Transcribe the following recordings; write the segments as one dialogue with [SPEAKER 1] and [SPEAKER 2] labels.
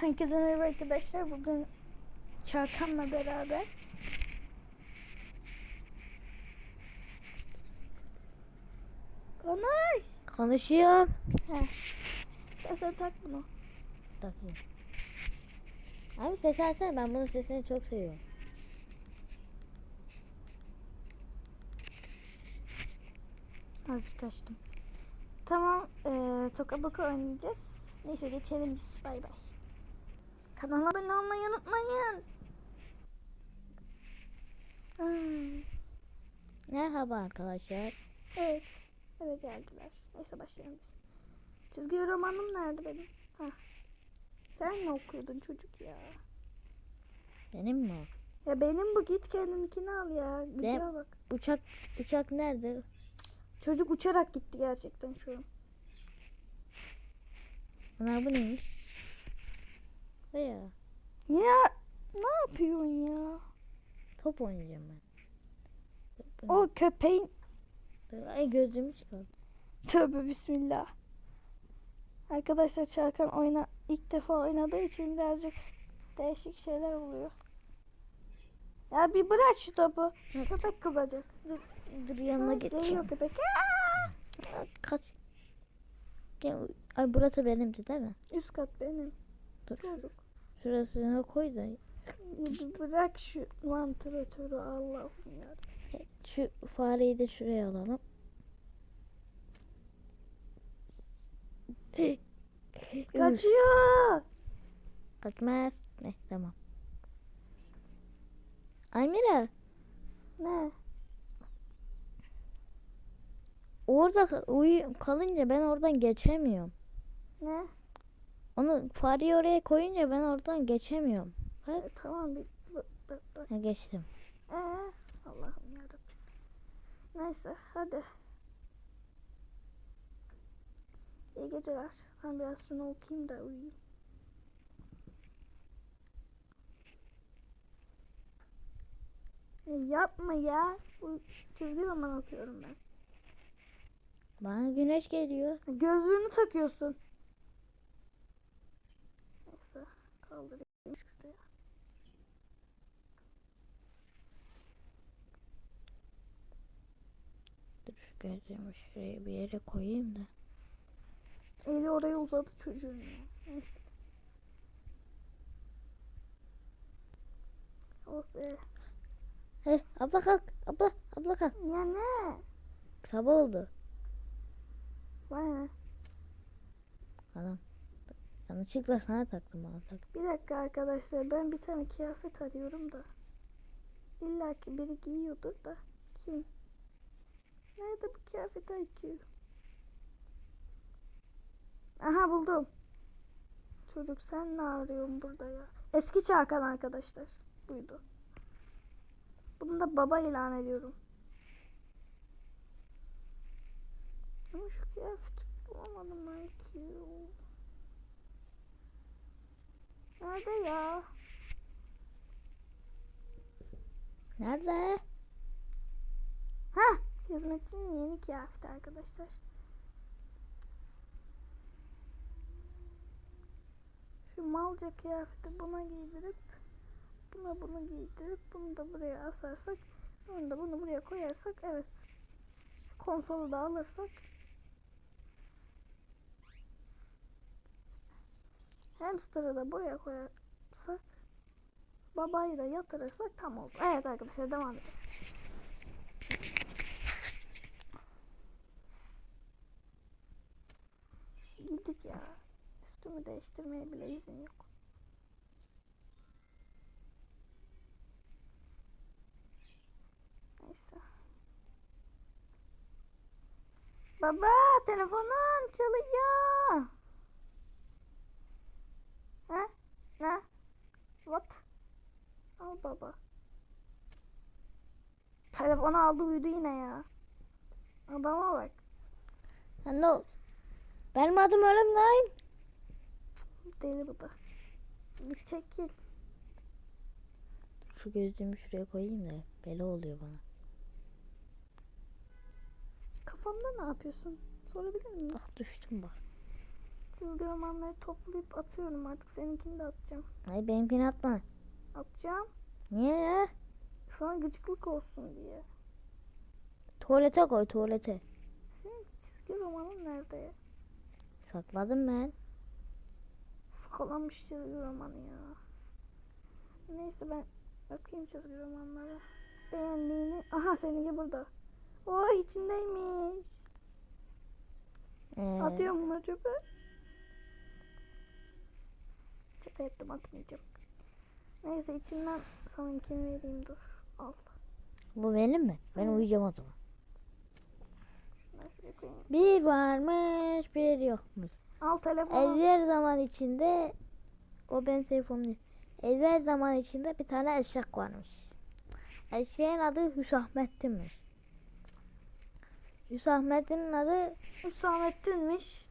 [SPEAKER 1] Herkese merhaba arkadaşlar. Bugün Çağkan'la beraber Konuş.
[SPEAKER 2] Konuşuyorum.
[SPEAKER 1] Heh. İstersen tak bunu.
[SPEAKER 2] Takayım. Abi ses açsana ben bunun sesini çok seviyorum.
[SPEAKER 1] Azıcık açtım. Tamam. Eee toka boka oynayacağız. Neyse geçelim biz. Bay bay. Kanala abone olmayı unutmayın. Hmm,
[SPEAKER 2] Merhaba arkadaşlar.
[SPEAKER 1] evet. Eve geldiler. Neyse başlayalım biz. Çizgi romanım nerede benim? Hah. Sen mi okuyordun çocuk ya?
[SPEAKER 2] Benim mi?
[SPEAKER 1] Ya benim bu git kendininkini al ya. Güzel bak.
[SPEAKER 2] Uçak uçak nerede?
[SPEAKER 1] Çocuk uçarak gitti gerçekten şu an.
[SPEAKER 2] Ana bu neymiş? Bu ya.
[SPEAKER 1] Ya ne yapıyorsun ya?
[SPEAKER 2] Top oynayacağım ben.
[SPEAKER 1] O köpeğin
[SPEAKER 2] Dur, Ay gözümü çıkar.
[SPEAKER 1] tövbe bismillah. Arkadaşlar Çarkan oyna ilk defa oynadığı için birazcık değişik şeyler oluyor. Ya bir bırak şu topu. Köpek kızacak. Dur,
[SPEAKER 2] Dur yanına geçeyim.
[SPEAKER 1] Geliyor köpek.
[SPEAKER 2] Kaç. Gel, ay burası benimdi değil mi?
[SPEAKER 1] Üst kat benim.
[SPEAKER 2] Dur.
[SPEAKER 1] Çocuk.
[SPEAKER 2] Şurasına koy da.
[SPEAKER 1] Bırak şu vantilatörü Allah'ım ya.
[SPEAKER 2] Şu fareyi de şuraya alalım.
[SPEAKER 1] Kaçıyor.
[SPEAKER 2] Kaçmaz. Ne tamam. Almira
[SPEAKER 1] Ne?
[SPEAKER 2] orada uyu kalınca ben oradan geçemiyorum.
[SPEAKER 1] Ne?
[SPEAKER 2] Onu fareyi oraya koyunca ben oradan geçemiyorum. Bak.
[SPEAKER 1] E, tamam bir.
[SPEAKER 2] Ha, geçtim.
[SPEAKER 1] Ee, Allah'ım yarabbim. Neyse hadi. İyi geceler. Ben biraz şunu okuyayım da uyuyayım. Ya yapma ya. Bu çizgi roman okuyorum ben.
[SPEAKER 2] Bana güneş geliyor.
[SPEAKER 1] Gözlüğünü takıyorsun. Neyse kaldırayım şuraya.
[SPEAKER 2] Dur şu gözlüğümü şuraya bir yere koyayım da.
[SPEAKER 1] Eli oraya uzadı çocuğun. Neyse. Oh be.
[SPEAKER 2] Heh, abla kalk. Abla, abla kalk.
[SPEAKER 1] Ya ne?
[SPEAKER 2] Sabah oldu.
[SPEAKER 1] Vay ne?
[SPEAKER 2] Anam. Yanlışlıkla sana taktım tak.
[SPEAKER 1] Bir dakika arkadaşlar ben bir tane kıyafet arıyorum da. İlla ki biri giyiyordur da. Kim? Nerede bu kıyafet IQ? Aha buldum. Çocuk sen ne arıyorsun burada ya? Eski Çağkan arkadaşlar. Buydu. Bunu da baba ilan ediyorum. Ama şu kıyafeti bulamadım IQ. Nerede ya?
[SPEAKER 2] Nerede?
[SPEAKER 1] Hah, hizmetçinin yeni kıyafeti arkadaşlar. Şu malca kıyafeti buna giydirip buna bunu giydirip bunu da buraya asarsak bunu da bunu buraya koyarsak evet konsolu da alırsak hamster'ı da buraya koyarsak babayı da yatırırsak tam oldu. Evet arkadaşlar devam edelim. Gittik ya. Üstümü değiştirmeye bile izin yok. Neyse. Baba telefonum çalıyor. Ha? Ne? What? Al baba. Telefonu aldı uyudu yine ya. Adama bak.
[SPEAKER 2] Ha, ne oldu? Benim adım ölüm lan.
[SPEAKER 1] Deli bu da. Bir çekil.
[SPEAKER 2] Şu gözlüğümü şuraya koyayım da bela oluyor bana.
[SPEAKER 1] Kafamda ne yapıyorsun? Sorabilir miyim?
[SPEAKER 2] Bak düştüm bak.
[SPEAKER 1] Çizgi romanları toplayıp atıyorum artık. Seninkini de atacağım.
[SPEAKER 2] Ay benimkini atma.
[SPEAKER 1] Atacağım.
[SPEAKER 2] Niye ya?
[SPEAKER 1] Sana gıcıklık olsun diye.
[SPEAKER 2] Tuvalete koy tuvalete.
[SPEAKER 1] Senin çizgi romanın nerede?
[SPEAKER 2] Sakladım ben.
[SPEAKER 1] Sıkılamış çizgi romanı ya. Neyse ben bakayım çizgi romanlara. Beğendiğini. Aha seninki burada. Oh içindeymiş.
[SPEAKER 2] Ee,
[SPEAKER 1] Atıyorum bunu çöpe. Çöpe ettim atmayacağım. Neyse içinden seninkini vereyim dur. Al.
[SPEAKER 2] bu benim mi? Ben
[SPEAKER 1] Evet.
[SPEAKER 2] uyuyacağım o zaman. Bir varmış bir yokmuş.
[SPEAKER 1] Al telefonu.
[SPEAKER 2] Evvel zaman içinde o benim telefonum değil. Evvel zaman içinde bir tane eşek varmış. Eşeğin adı Hüsamettin'miş. Hüsamettin'in adı
[SPEAKER 1] Hüsamettin'miş.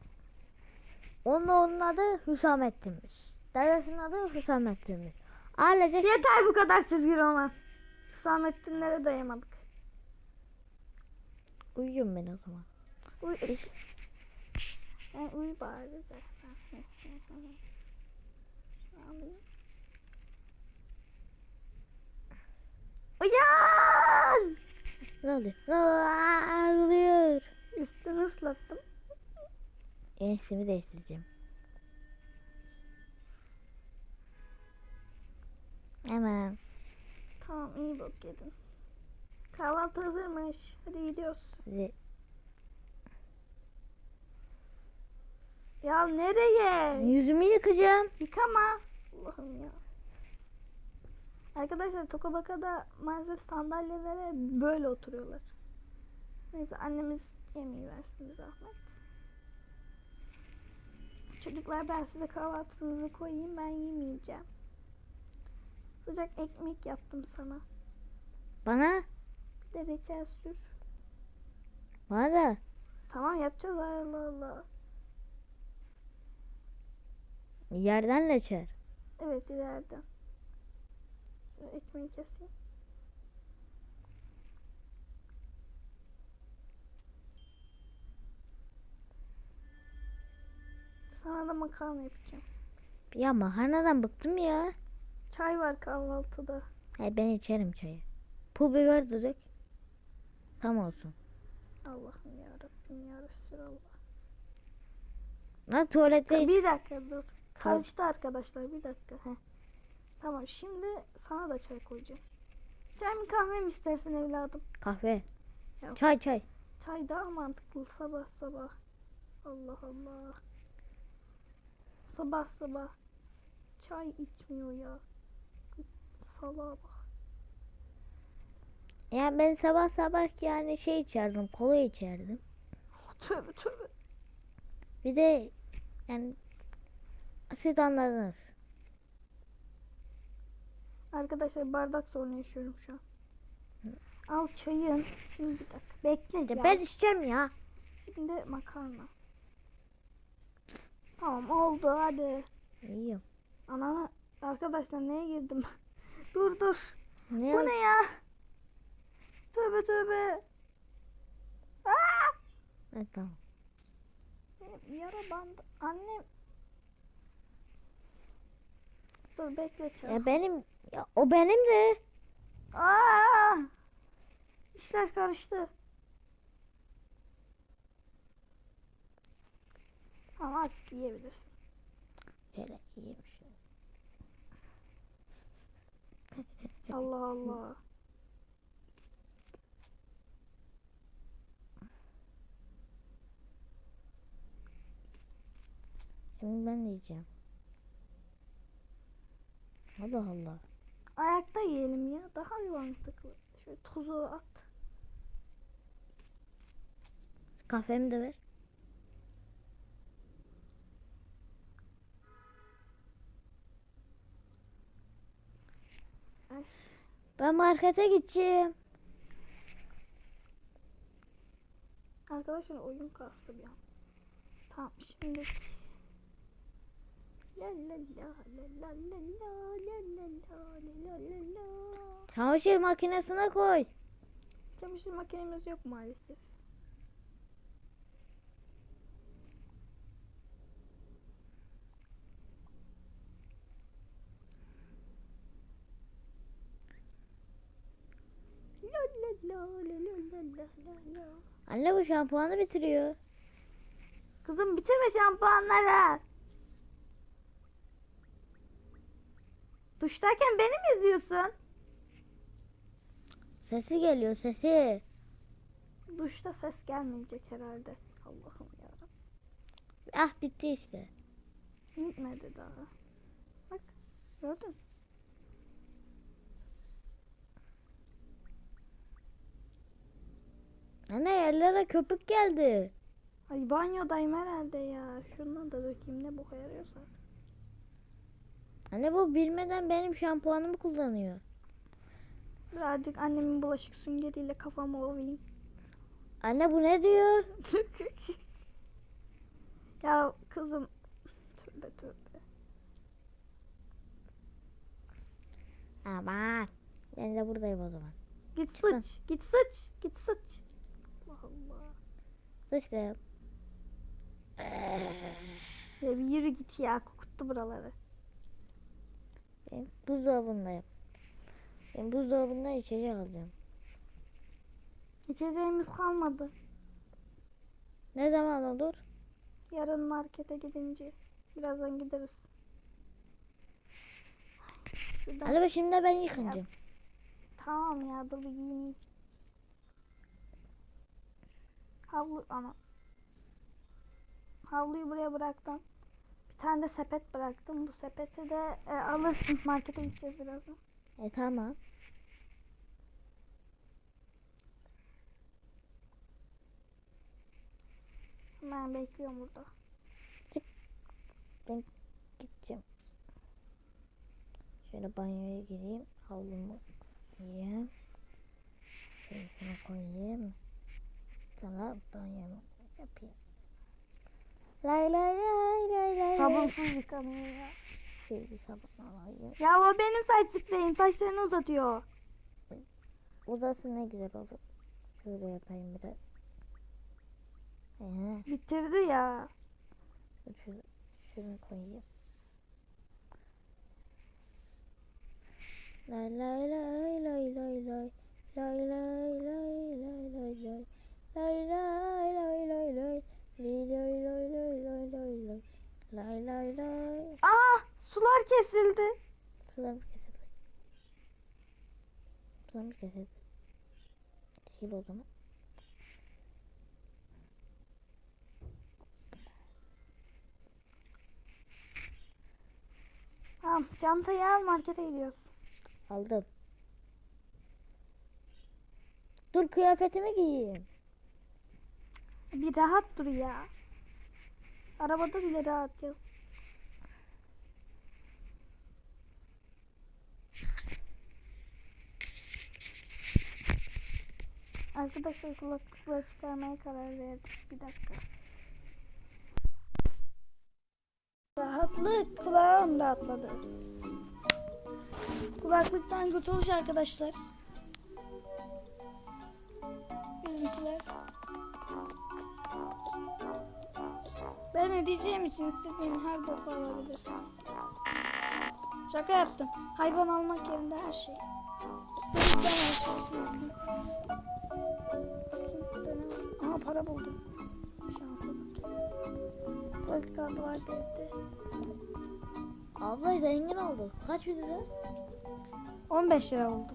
[SPEAKER 2] onun oğlunun adı Hüsamettin'miş. Dedesinin adı Hüsamettin'miş. Ailecek
[SPEAKER 1] Yeter bu kadar çizgi roman. Hüsamettinlere dayamadık.
[SPEAKER 2] uyuyorum ben o zaman.
[SPEAKER 1] Uy. Ben uyu bari de. Uyan!
[SPEAKER 2] Ne oluyor? Ağlıyor.
[SPEAKER 1] Üstünü ıslattım.
[SPEAKER 2] Eniştemi değiştireceğim. Hemen.
[SPEAKER 1] Tamam iyi bok yedin. Kahvaltı hazırmış. Hadi gidiyoruz.
[SPEAKER 2] Size
[SPEAKER 1] Ya nereye?
[SPEAKER 2] yüzümü yıkayacağım.
[SPEAKER 1] Yıkama. Allah'ım ya. Arkadaşlar Tokabaka'da maalesef sandalyelere böyle oturuyorlar. Neyse annemiz yemeği versin zahmet. Çocuklar ben size kahvaltınızı koyayım ben yemeyeceğim. Sıcak ekmek yaptım sana.
[SPEAKER 2] Bana.
[SPEAKER 1] Bir de reçel sür.
[SPEAKER 2] Bana da.
[SPEAKER 1] Tamam yapacağız Allah Allah.
[SPEAKER 2] Yerden leçer.
[SPEAKER 1] Evet ileride. Şöyle ekmeği keseyim. Sana da makarna yapacağım.
[SPEAKER 2] Ya makarnadan bıktım ya.
[SPEAKER 1] Çay var kahvaltıda.
[SPEAKER 2] Hayır ben içerim çayı. Pul biber de dök. Tam olsun.
[SPEAKER 1] Allah'ım ya Rabbim ya Resulallah.
[SPEAKER 2] Lan tuvalette
[SPEAKER 1] Bir dakika dur. Karıştı arkadaşlar bir dakika. Heh. Tamam şimdi sana da çay koyacağım. Çay mı kahve mi istersin evladım?
[SPEAKER 2] kahve.
[SPEAKER 1] Ya.
[SPEAKER 2] Çay çay.
[SPEAKER 1] Çay daha mantıklı sabah sabah. Allah Allah. Sabah sabah. Çay içmiyor ya. Salağa bak.
[SPEAKER 2] Ya ben sabah sabah yani şey içerdim. Kola içerdim.
[SPEAKER 1] Tövbe tövbe.
[SPEAKER 2] Bir de yani siz anladınız.
[SPEAKER 1] Arkadaşlar bardak sorunu yaşıyorum şu an. Al çayın. Şimdi bir dakika. Bekle
[SPEAKER 2] Ya ben içeceğim ya.
[SPEAKER 1] Şimdi makarna. Tamam oldu hadi.
[SPEAKER 2] Yiyorum.
[SPEAKER 1] Anana arkadaşlar neye girdim? Dur dur.
[SPEAKER 2] Ne?
[SPEAKER 1] Bu ne ya? Tövbe tövbe. Aa!
[SPEAKER 2] Ha, tamam.
[SPEAKER 1] Benim yara bandı. Annem. Dur bekle çabuk.
[SPEAKER 2] Ya benim ya o benim de.
[SPEAKER 1] Aa! İşler karıştı. Tamam artık yiyebilirsin.
[SPEAKER 2] Şöyle yiyeyim şunu.
[SPEAKER 1] Allah Allah.
[SPEAKER 2] Şimdi ben de yiyeceğim. Allah Allah.
[SPEAKER 1] Ayakta yiyelim ya. Daha bir mantıklı. Şöyle tuzu at.
[SPEAKER 2] Kahvemi de ver. Ben markete gideceğim.
[SPEAKER 1] Arkadaşlar oyun kastı bir an. Tamam şimdi. La la la la la la la la la la la la la.
[SPEAKER 2] Çamaşır makinesine koy.
[SPEAKER 1] Çamaşır makinemiz yok maalesef. la la la la.
[SPEAKER 2] Anne bu şampuanı bitiriyor.
[SPEAKER 1] Kızım bitirme şampuanları. Duştayken beni mi izliyorsun?
[SPEAKER 2] Sesi geliyor sesi.
[SPEAKER 1] Duşta ses gelmeyecek herhalde. Allah'ım ya.
[SPEAKER 2] Ah bitti işte.
[SPEAKER 1] Gitmedi daha. Bak gördün. mü?
[SPEAKER 2] Anne yerlere köpük geldi.
[SPEAKER 1] Ay banyodayım herhalde ya. Şundan da dökeyim ne boka yarıyorsa.
[SPEAKER 2] Anne bu bilmeden benim şampuanımı kullanıyor.
[SPEAKER 1] Birazcık annemin bulaşık süngeriyle kafamı ovayım.
[SPEAKER 2] Anne bu ne diyor?
[SPEAKER 1] ya kızım. Tövbe tövbe.
[SPEAKER 2] Aman. Ben de buradayım o zaman.
[SPEAKER 1] Git sıç. Git sıç. Git sıç. Allah.
[SPEAKER 2] Sıçtım.
[SPEAKER 1] Ya bir yürü git ya. Kokuttu buraları.
[SPEAKER 2] Ben buzdolabındayım. Ben buzdolabından içecek alacağım.
[SPEAKER 1] İçeceğimiz kalmadı.
[SPEAKER 2] Ne zaman olur?
[SPEAKER 1] Yarın markete gidince. Birazdan gideriz. Şuradan.
[SPEAKER 2] Anne bak şimdi ben yıkanacağım.
[SPEAKER 1] Tamam ya dur bir giyineyim. Havlu ana. Havluyu buraya bıraktım. Bir tane de sepet bıraktım. Bu sepeti de e, alırsın. Markete gideceğiz birazdan.
[SPEAKER 2] E tamam.
[SPEAKER 1] Ben bekliyorum burada.
[SPEAKER 2] Gideceğim. Şöyle banyoya gireyim. Havlumu giyeyim. Şöyle koyayım. Sonra banyomu yapayım. Lay lay lay lay lay.
[SPEAKER 1] Sabunsuz yıkanıyor ya.
[SPEAKER 2] Şöyle bir sabun alayım.
[SPEAKER 1] Ya o benim saç spreyim. Saçlarını uzatıyor.
[SPEAKER 2] Uzasın ne güzel olur. Şöyle yapayım biraz. Ee,
[SPEAKER 1] Bitirdi ya.
[SPEAKER 2] şunu, şunu koyayım. Lay lay lay lay lay lay. Lay lay lay lay lay lay. Lay lay lay lay lay. Li lay lay lay lay lay lay. Lay lay lay.
[SPEAKER 1] Aa sular kesildi.
[SPEAKER 2] Sularımız kesildi. Sularımız kesildi. Değil o zaman.
[SPEAKER 1] Tamam çantayı al markete gidiyoruz.
[SPEAKER 2] Aldım. Dur kıyafetimi giyeyim.
[SPEAKER 1] Bir rahat dur ya. Arabada bile rahat yok. Arkadaşlar kulaklıkları çıkarmaya karar verdik. Bir dakika. Rahatlık. Kulağım rahatladı. Kulaklıktan kurtuluş arkadaşlar. Ben ödeyeceğim için istediğin her boku alabilirsin. Şaka yaptım. Hayvan almak yerinde her şey. Burada ne var? Aha para buldum. Şansa bak. Tuvalet kağıdı vardı evde.
[SPEAKER 2] Abla zengin olduk. Kaç lira?
[SPEAKER 1] 15 lira oldu.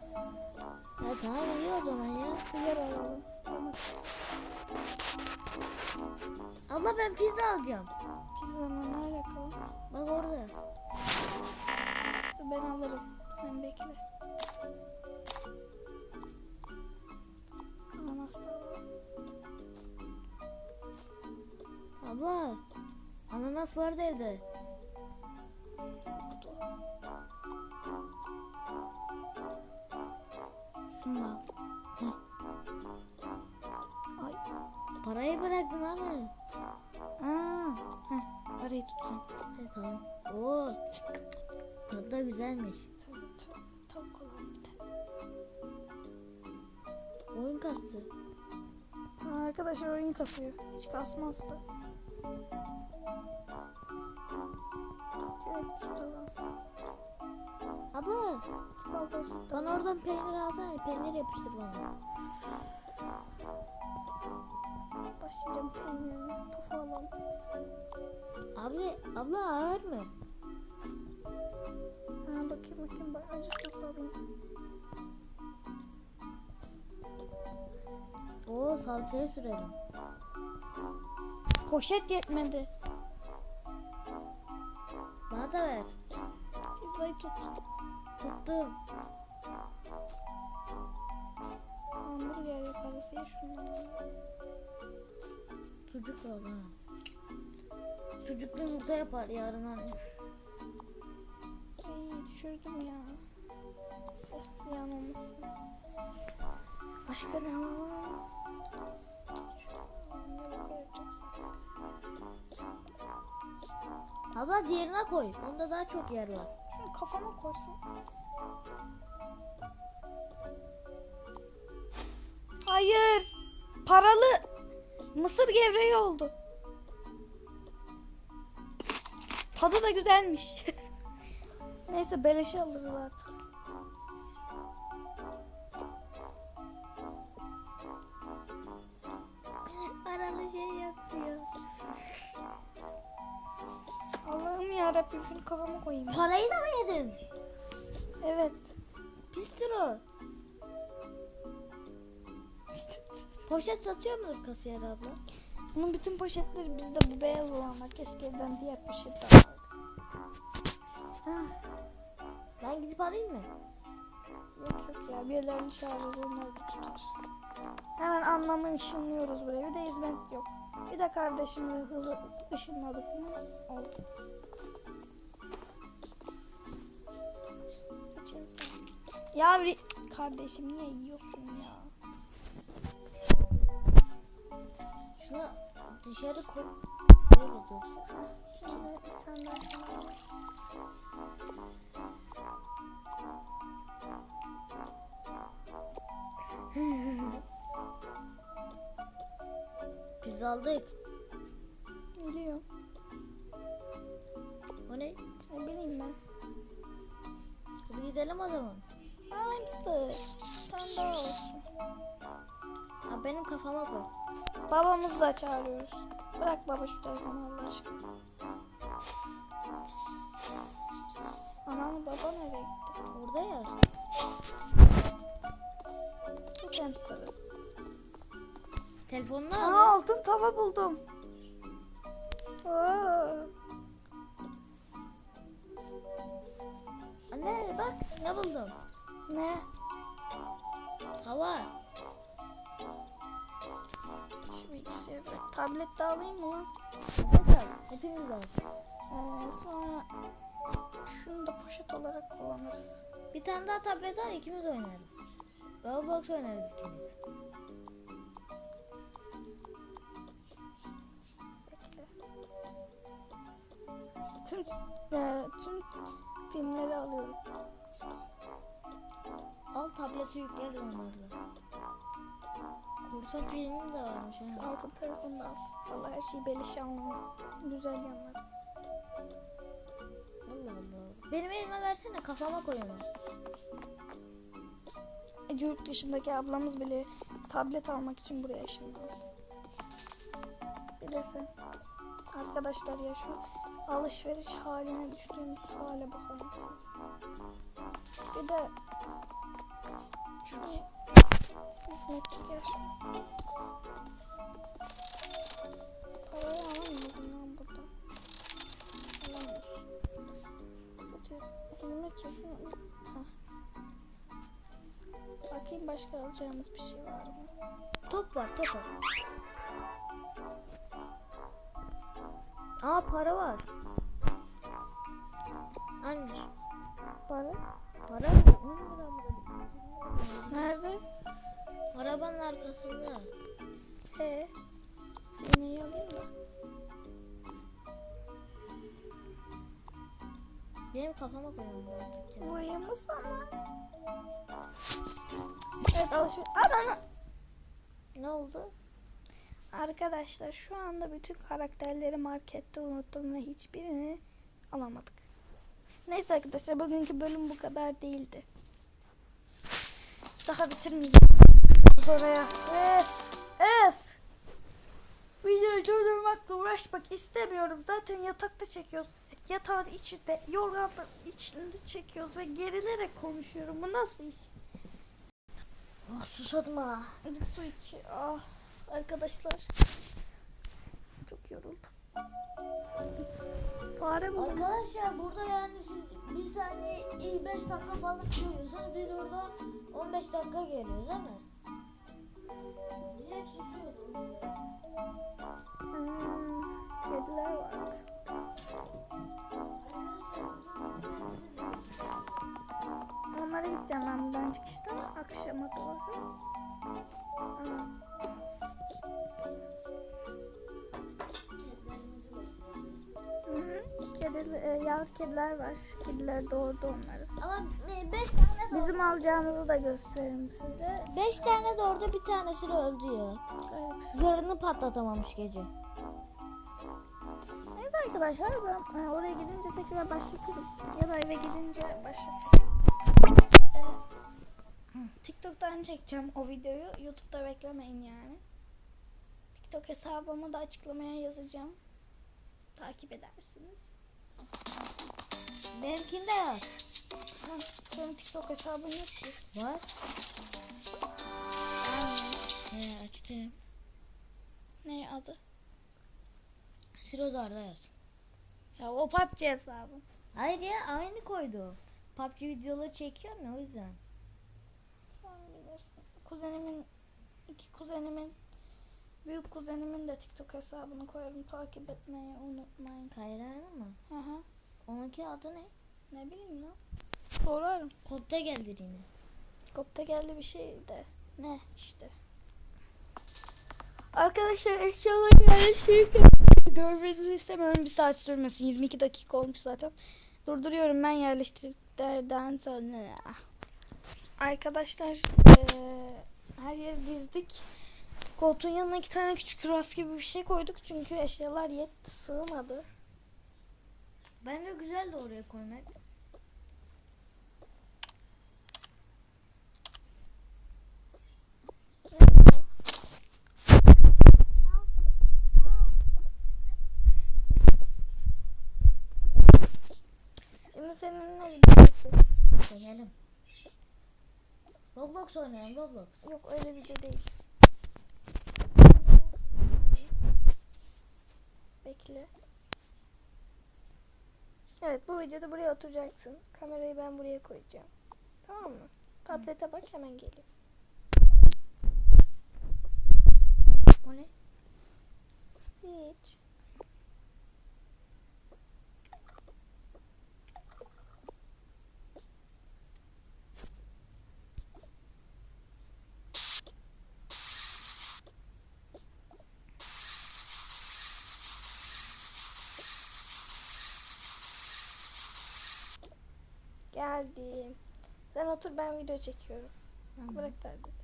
[SPEAKER 2] Ya tamam iyi o zaman ya.
[SPEAKER 1] Yer alalım. Tamam.
[SPEAKER 2] Abla ben pizza alacağım.
[SPEAKER 1] Pizzanın ne alakalı?
[SPEAKER 2] Bak orada.
[SPEAKER 1] Dur ben alırım. Sen bekle. Ananas da.
[SPEAKER 2] Abla. Ananas vardı evde.
[SPEAKER 1] Kutu. Şunu da al. Heh. Ay.
[SPEAKER 2] Parayı bıraktın abi.
[SPEAKER 1] Parayı tut sen.
[SPEAKER 2] E, tamam. Oo. Tadı da güzelmiş.
[SPEAKER 1] Tavuk alalım bir tane.
[SPEAKER 2] Oyun kastı.
[SPEAKER 1] Ha, arkadaşlar oyun kasıyor. Hiç kasmaz da. Evet tutalım.
[SPEAKER 2] Abla
[SPEAKER 1] Fazla tutalım.
[SPEAKER 2] bana oradan peynir alsana. Peynir yapıştır bana.
[SPEAKER 1] Başlayacağım alalım.
[SPEAKER 2] Abi abla ağır mı?
[SPEAKER 1] Ha, bakayım bakayım. Bak, acı tofu alayım.
[SPEAKER 2] Oo salçaya sürelim.
[SPEAKER 1] Poşet yetmedi.
[SPEAKER 2] Bana da ver.
[SPEAKER 1] Pizzayı tut.
[SPEAKER 2] Tuttum.
[SPEAKER 1] Hamburger yaparız. Ye şundan.
[SPEAKER 2] Sucuk da al ha. Sucuklu yumurta yapar yarın anne.
[SPEAKER 1] Ay düşürdüm ya. Ziyan olmasın. Başka ne koyacaksın?
[SPEAKER 2] Abla diğerine koy. Onda daha çok yer var.
[SPEAKER 1] Şunu kafama koysam. Hayır. Paralı mısır gevreği oldu. Tadı da güzelmiş. Neyse beleşe alırız artık.
[SPEAKER 2] Aralı şey yapıyor.
[SPEAKER 1] Allah'ım ya Rabbim şunu kafama koyayım.
[SPEAKER 2] Parayı da mı yedin?
[SPEAKER 1] Evet.
[SPEAKER 2] Pistir o. Poşet satıyor mudur kasiyer abla?
[SPEAKER 1] Bunun bütün poşetleri bizde bu beyaz olanlar. Keşke evden diğer poşet de alsaydık. Ah,
[SPEAKER 2] Ben gidip alayım mı?
[SPEAKER 1] Yok yok ya birilerini çağırıyoruz onlar da tutar. Hemen anlamı ışınlıyoruz buraya. Bir de hizmet yok. Bir de kardeşimle hızlı ışınladık mı oldu. Sen. Ya kardeşim niye yiyorsun ya?
[SPEAKER 2] Şunu dışarı koy. Böyle dur.
[SPEAKER 1] Şimdi bir tane daha.
[SPEAKER 2] Biz aldık.
[SPEAKER 1] Biliyorum.
[SPEAKER 2] O ne?
[SPEAKER 1] Ne bileyim ben.
[SPEAKER 2] Hadi gidelim o zaman.
[SPEAKER 1] Hamster. Bir tane daha olsun.
[SPEAKER 2] Ha, benim kafama koy.
[SPEAKER 1] Babamızı da çağırıyoruz. Bırak baba şu telefonu Allah aşkına. Anam baba nereye gitti?
[SPEAKER 2] Orada ya.
[SPEAKER 1] Tut hamsterı.
[SPEAKER 2] Telefonunu
[SPEAKER 1] Aa
[SPEAKER 2] al.
[SPEAKER 1] altın tava buldum. Aa,
[SPEAKER 2] Anne bak ne buldum.
[SPEAKER 1] ne?
[SPEAKER 2] Hava.
[SPEAKER 1] Tablet de alayım mı lan?
[SPEAKER 2] Evet. Hepimiz al.
[SPEAKER 1] Ee, sonra şunu da poşet olarak kullanırız.
[SPEAKER 2] Bir tane daha tablet al ikimiz oynarız. Roblox oynarız ikimiz.
[SPEAKER 1] Bekle. Tüm, e, tüm filmleri alıyorum.
[SPEAKER 2] Al tableti yükleriz onlarla. Korsan filmim de varmış ha.
[SPEAKER 1] Altın telefonu da al. Vallahi her şeyi beleşe almam. Güzel yanları.
[SPEAKER 2] Allah Allah. Benim elime versene kafama koy onu.
[SPEAKER 1] E, Yurt dışındaki ablamız bile tablet almak için buraya ışınlandı. Sen. Arkadaşlar ya şu alışveriş haline düştüğümüz hale bakar mısınız? Bir de şu Bakayım başka alacağımız bir şey var mı?
[SPEAKER 2] Top var top var. Aa para var. Anne.
[SPEAKER 1] Para?
[SPEAKER 2] Para mı? 10 lira mı?
[SPEAKER 1] Nerede?
[SPEAKER 2] Arabanın arkasında.
[SPEAKER 1] Ee, iğneyi alayım da.
[SPEAKER 2] Benim kafama koyalım artık ya.
[SPEAKER 1] Vurayım mı sana? Evet alışveriş. Ananı.
[SPEAKER 2] Ne oldu?
[SPEAKER 1] Arkadaşlar şu anda bütün karakterleri markette unuttum ve hiçbirini alamadık. Neyse arkadaşlar bugünkü bölüm bu kadar değildi. Daha bitirmeyeceğim. Oraya. Öf. Öf. Videoyu durdurmakla uğraşmak istemiyorum. Zaten yatakta çekiyoruz. Yatağın içinde, yorganın içinde çekiyoruz ve gerilerek konuşuyorum. Bu nasıl iş?
[SPEAKER 2] Oh, susadım ha.
[SPEAKER 1] Git su iç. Ah arkadaşlar. Çok yoruldum. Fare buldum.
[SPEAKER 2] Arkadaşlar burada yani siz saniye iyi 5 dakika falan görüyorsunuz. Biz orada 15 dakika geliyoruz değil mi?
[SPEAKER 1] Kediler var. Onlara gideceğim ben buradan çıkışta akşama doğru. Aa, hı hı. Kedi, e, yavru kediler var. Kediler doğurdu onları.
[SPEAKER 2] 5 tane doğdu.
[SPEAKER 1] Bizim alacağımızı da göstereyim size.
[SPEAKER 2] 5 tane doğdu bir tanesi de öldü ya.
[SPEAKER 1] Garip.
[SPEAKER 2] Zırhını patlatamamış gece.
[SPEAKER 1] Neyse arkadaşlar ben e, oraya gidince tekrar başlatırım. Ya da eve gidince başlatırım. E, TikTok'tan çekeceğim o videoyu. YouTube'da beklemeyin yani. TikTok hesabımı da açıklamaya yazacağım. Takip edersiniz.
[SPEAKER 2] Benimkinde yok.
[SPEAKER 1] Sen, senin TikTok hesabın yok ki.
[SPEAKER 2] Var. He açıklayayım.
[SPEAKER 1] Ne adı?
[SPEAKER 2] Sirozar'da yaz.
[SPEAKER 1] Ya o PUBG hesabı.
[SPEAKER 2] Hayır ya aynı koydu. PUBG videoları çekiyor mu o yüzden?
[SPEAKER 1] Sen bilirsin. Kuzenimin, iki kuzenimin, büyük kuzenimin de TikTok hesabını koyarım. Takip etmeyi unutmayın.
[SPEAKER 2] Kayra'nın mı?
[SPEAKER 1] Hı hı.
[SPEAKER 2] Onunki adı ne?
[SPEAKER 1] Ne bileyim lan. Sorarım.
[SPEAKER 2] Kodda geldi yine.
[SPEAKER 1] Kopta geldi bir şey de. Ne işte. Arkadaşlar eşyaları yerleştirirken görmenizi istemiyorum. Bir saat sürmesin. 22 dakika olmuş zaten. Durduruyorum ben yerleştirdiklerden sonra. Arkadaşlar eee, her yeri dizdik. Koltuğun yanına iki tane küçük raf gibi bir şey koyduk. Çünkü eşyalar yetti sığmadı.
[SPEAKER 2] Bence güzel de oraya koymak.
[SPEAKER 1] Şimdi seninle video.
[SPEAKER 2] Çekelim. Roblox oynayalım Roblox.
[SPEAKER 1] Yok öyle video değil. Bekle. Evet bu videoda buraya oturacaksın. Kamerayı ben buraya koyacağım. Tamam mı? Tablete bak hemen geliyor.
[SPEAKER 2] O ne?
[SPEAKER 1] Hiç. Sen otur ben video çekiyorum.
[SPEAKER 2] Tamam.
[SPEAKER 1] Bırak tableti.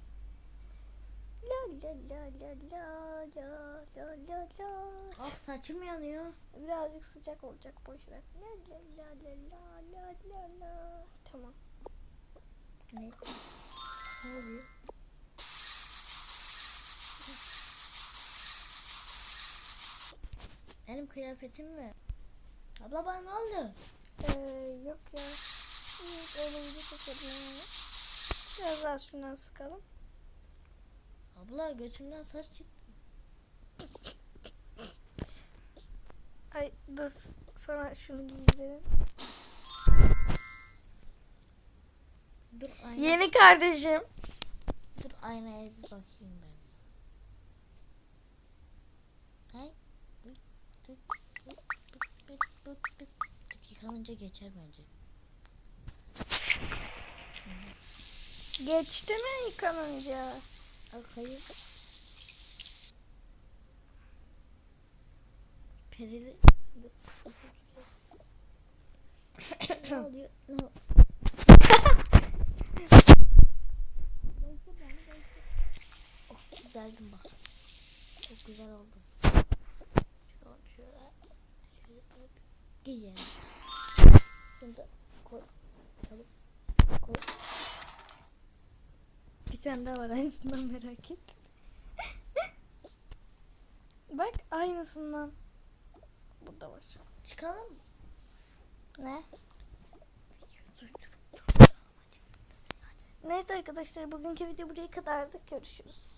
[SPEAKER 1] La la la la la la la la la.
[SPEAKER 2] Ah saçım yanıyor.
[SPEAKER 1] Birazcık sıcak olacak boş ver. La la la la la la la la. Tamam.
[SPEAKER 2] Ne? Ne oluyor? Benim kıyafetim mi? Abla bana ne oldu?
[SPEAKER 1] Ee, yok ya. Video çekelim ya. Biraz daha şundan sıkalım.
[SPEAKER 2] Abla götümden saç çıktı.
[SPEAKER 1] Ay dur sana şunu giydirelim.
[SPEAKER 2] Dur ayna,
[SPEAKER 1] Yeni kardeşim.
[SPEAKER 2] dur aynaya bir bakayım ben. Hay. Yıkanınca geçer bence.
[SPEAKER 1] Geçti mi yıkanınca?
[SPEAKER 2] Hayır. Perili. Ne oluyor? Ne oluyor? oh, bak. Çok güzel oldum. Şöyle şöyle. Şöyle giyelim. Da koy. Koy.
[SPEAKER 1] Bir tane daha var aynısından merak et. Bak aynısından. Burada var.
[SPEAKER 2] Çıkalım mı?
[SPEAKER 1] Ne? Neyse arkadaşlar bugünkü video buraya kadardı. Görüşürüz.